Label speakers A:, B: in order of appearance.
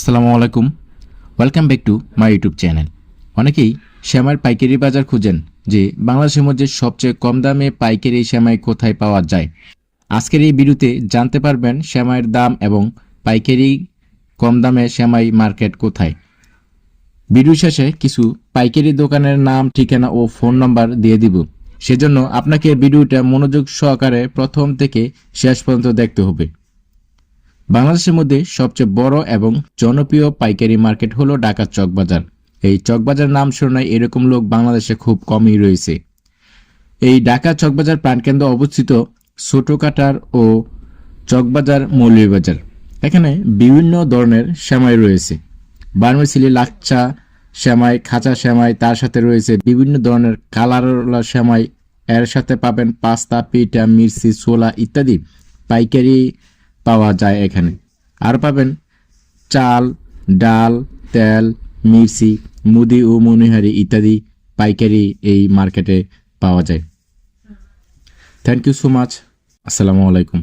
A: আসসালামু আলাইকুম। Welcome back to my YouTube channel অনেকেই শ্যামার পাইকারি বাজার খুঁজেন যে বাংলাদেশের মধ্যে সবচেয়ে কম দামে পাইকারি শ্যামাই কোথায় পাওয়া যায়। আজকের এই ভিডিওতে জানতে পারবেন শ্যামাইয়ের দাম এবং পাইকারি কম দামে শ্যামাই মার্কেট কোথায়। ভিডিও শেষে কিছু পাইকারি দোকানের নাম, ঠিকানা ও ফোন নাম্বার দিয়ে দিব। সেজন্য আপনাকে ভিডিওটা মনোযোগ সহকারে প্রথম থেকে শেষ পর্যন্ত দেখতে হবে। বাংলাদেশের মধ্যে সবচেয়ে বড় এবং জনপ্রিয় পাইকারি মার্কেট হলো ঢাকার চকবাজার। এই চকবাজার নাম শোনায় এরকম লোক বাংলাদেশে খুব কমই রয়েছে। এই ঢাকা চকবাজার প্রাণকেন্দ্র অবস্থিত ছোটকাটার ও চকবাজার মৌলভীবাজার। এখানে বিভিন্ন ধরনের শ্যামাই রয়েছে। বার্মেসিলি লাচ্চা শ্যামাই খাঁচা শ্যামাই তার সাথে রয়েছে বিভিন্ন ধরনের কালারওয়ালা শ্যামাই এর সাথে পাবেন পাস্তা, পিঠা, মির্চি, ছোলা ইত্যাদি। পাইকারি পাওয়া যায় এখানে। আর পাবেন চাল, ডাল, তেল, মির্চি, মুদি ও মনিহারি ইত্যাদি পাইকারি এই মার্কেটে পাওয়া যায়। থ্যাংক ইউ সো মাচ আসসালামু আলাইকুম।